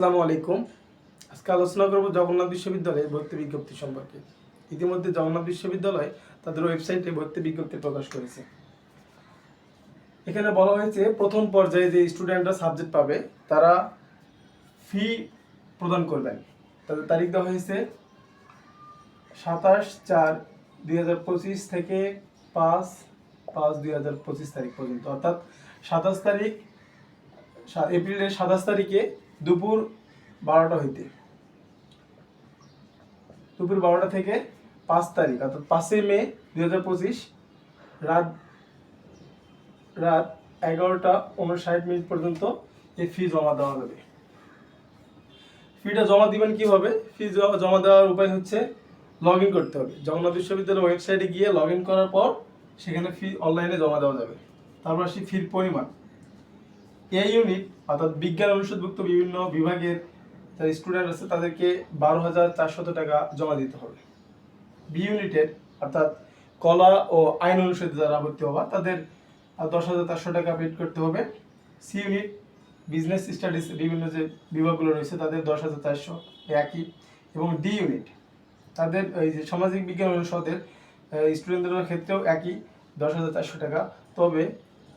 আসসালামু আলাইকুম। আজকে আলোচনা করব জগন্নাথ বিশ্ববিদ্যালয়ের ভর্তি বিজ্ঞপ্তি সম্পর্কে। ইতিমধ্যে জগন্নাথ বিশ্ববিদ্যালয় তাদের ওয়েবসাইটে ভর্তি বিজ্ঞপ্তি প্রকাশ করেছে। এখানে বলা হয়েছে, প্রথম পর্যায়ে যে স্টুডেন্টরা সাবজেক্ট পাবে, তারা ফি প্রদান করবেন। তাদের তারিখ দেওয়া হয়েছে সাতাশ চার দুই থেকে পাঁচ পাঁচ দুই তারিখ পর্যন্ত। অর্থাৎ সাতাশ তারিখ এপ্রিলের সাতাশ তারিখে দুপুর বারোটা হইতে। দুপুর বারোটা থেকে পাঁচ তারিখ, অর্থাৎ পাঁচই মে দুই হাজার পঁচিশ, রাত রাত এগারোটা উনষাট মিনিট পর্যন্ত এই ফি জমা দেওয়া যাবে। ফিটা জমা দিবেন কীভাবে? ফি জমা দেওয়ার উপায় হচ্ছে লগ ইন করতে হবে। জগন্নাথ বিশ্ববিদ্যালয়ের ওয়েবসাইটে গিয়ে লগ ইন করার পর সেখানে ফি অনলাইনে জমা দেওয়া যাবে। তারপর সেই ফির পরিমাণ। এই ইউনিট অর্থাৎ বিজ্ঞান অনুষদভুক্ত বিভিন্ন বিভাগের যারা স্টুডেন্ট আছে, তাদেরকে বারো হাজার চারশত টাকা জমা দিতে হবে। বি ইউনিটের অর্থাৎ কলা ও আইন অনুষদে যারা ভর্তি হবা, তাদের দশ হাজার চারশো টাকা পেড করতে হবে। সি ইউনিট বিজনেস স্টাডিজ বিভিন্ন যে বিভাগগুলো রয়েছে, তাদের দশ হাজার চারশো একই। এবং ডি ইউনিট তাদের এই যে সামাজিক বিজ্ঞান অনুষদের স্টুডেন্টদের ক্ষেত্রেও একই, দশ হাজার চারশো টাকা। তবে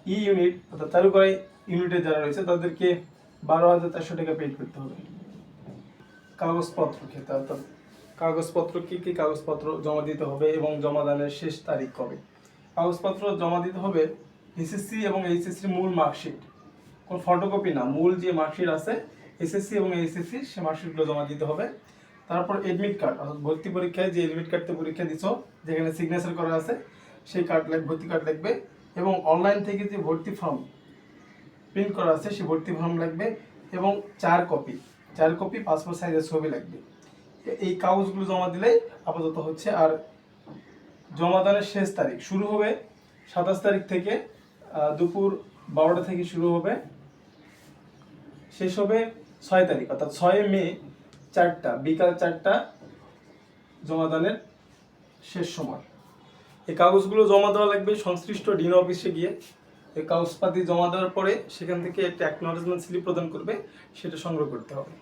ই ইউনিট অর্থাৎ চারুকলা ইউনিটে যারা রয়েছে, তাদেরকে বারো হাজার চারশো টাকা পেড করতে হবে। কাগজপত্র ক্ষেত্রে অর্থাৎ কাগজপত্র কী কী কাগজপত্র জমা দিতে হবে এবং জমা জমাদানের শেষ তারিখ কবে? কাগজপত্র জমা দিতে হবে এসএসসি এবং এইচএসসির মূল মার্কশিট কোন ফটোকপি না, মূল যে মার্কশিট আছে এসএসসি এবং এইচএসসি সে মার্কশিটগুলো জমা দিতে হবে। তারপর এডমিট কার্ড অর্থাৎ ভর্তি পরীক্ষায় যে এডমিট কার্ডতে পরীক্ষা দিছো, যেখানে সিগনেচার করা আছে, সেই কার্ড লাগবে ভর্তি কার্ড লাগবে এবং অনলাইন থেকে যে ভর্তি ফর্ম প্রিন্ট করা আছে, সে ভর্তি ফর্ম লাগবে এবং চার কপি চার কপি পাসপোর্ট সাইজের ছবি লাগবে। এই কাগজগুলো জমা দিলেই আপাতত হচ্ছে আর জমাদানের শেষ তারিখ শুরু হবে সাতাশ তারিখ থেকে দুপুর বারোটা থেকে শুরু হবে, শেষ হবে ছয় তারিখ, অর্থাৎ ছয় মে চারটা, বিকাল চারটা জমাদানের শেষ সময়। এই কাগজগুলো জমা দেওয়া লাগবে সংশ্লিষ্ট ডিন অফিসে গিয়ে। কাগজপাতি জমা দেওয়ার পরে সেখান থেকে একটা অ্যাকনোলেজমেন্ট স্লিপ প্রদান করবে, সেটা সংগ্রহ করতে হবে।